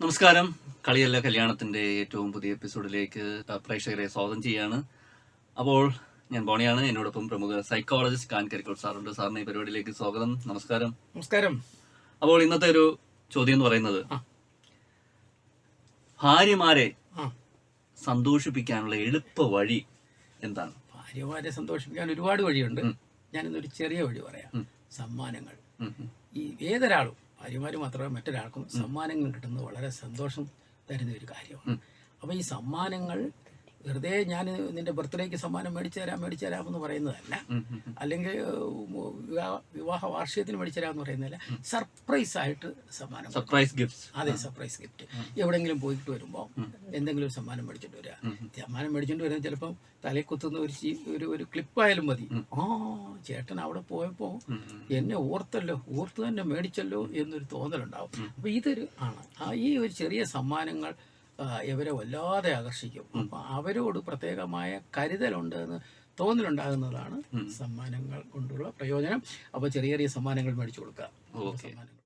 നമസ്കാരം. കളിയല്ല കല്യാണത്തിന്റെ ഏറ്റവും പുതിയ എപ്പിസോഡിലേക്ക് പ്രേക്ഷകരെ സ്വാഗതം ചെയ്യാണ്. അപ്പോൾ ഞാൻ ബോണിയാണ്. എന്നോടൊപ്പം പ്രമുഖ സൈക്കോളജിസ്റ്റ് കാൻ കരിക്കോൾ സാറുണ്ട്. സാറിന് ഈ പരിപാടിയിലേക്ക് സ്വാഗതം. നമസ്കാരം. നമസ്കാരം. അപ്പോൾ ഇന്നത്തെ ഒരു ചോദ്യം എന്ന് പറയുന്നത് ഭാര്യമാരെ സന്തോഷിപ്പിക്കാനുള്ള എളുപ്പ വഴി എന്താണ്? ഭാര്യമാരെ സന്തോഷിപ്പിക്കാൻ ഒരുപാട് വഴിയുണ്ട്. ഞാനിന്നൊരു ചെറിയ വഴി പറയാം. സമ്മാനങ്ങൾ. ഈ ഏതൊരാളും ഭാര്യമാര് മാത്രമല്ല മറ്റൊരാൾക്കും സമ്മാനങ്ങൾ കിട്ടുന്നത് വളരെ സന്തോഷം തരുന്ന ഒരു കാര്യമാണ്. അപ്പോൾ ഈ സമ്മാനങ്ങൾ വെറുതെ ഞാൻ നിന്റെ ബർത്ത്ഡേക്ക് സമ്മാനം മേടിച്ചു തരാം മേടിച്ചു തരാം എന്ന് പറയുന്നതല്ല. അല്ലെങ്കിൽ വിവാഹ വാർഷികത്തിന് മേടിച്ചു തരാം എന്ന് പറയുന്നതല്ല. സർപ്രൈസ് ആയിട്ട് സമ്മാനം സർപ്രൈസ് ഗിഫ്റ്റ് അതെ സർപ്രൈസ് ഗിഫ്റ്റ് എവിടെങ്കിലും പോയിട്ട് വരുമ്പോൾ എന്തെങ്കിലും ഒരു സമ്മാനം മേടിച്ചിട്ട് വരിക സമ്മാനം മേടിച്ചിട്ട് വരുന്നത് ചിലപ്പം തലയിൽ കുത്തുന്ന ഒരു ഒരു ഒരു ക്ലിപ്പായാലും മതി. ആ ചേട്ടൻ അവിടെ പോയപ്പോൾ എന്നെ ഓർത്തല്ലോ ഓർത്ത് തന്നെ മേടിച്ചല്ലോ എന്നൊരു തോന്നലുണ്ടാവും. അപ്പൊ ഇതൊരു ആണ് ആ ഈ ഒരു ചെറിയ സമ്മാനങ്ങൾ ഇവരെ വല്ലാതെ ആകർഷിക്കും. അപ്പൊ അവരോട് പ്രത്യേകമായ കരുതലുണ്ട് എന്ന് തോന്നലുണ്ടാകുന്നതാണ് സമ്മാനങ്ങൾ കൊണ്ടുള്ള പ്രയോജനം. അപ്പൊ ചെറിയ ചെറിയ സമ്മാനങ്ങൾ മേടിച്ചു കൊടുക്കുക. സമ്മാനങ്ങൾ.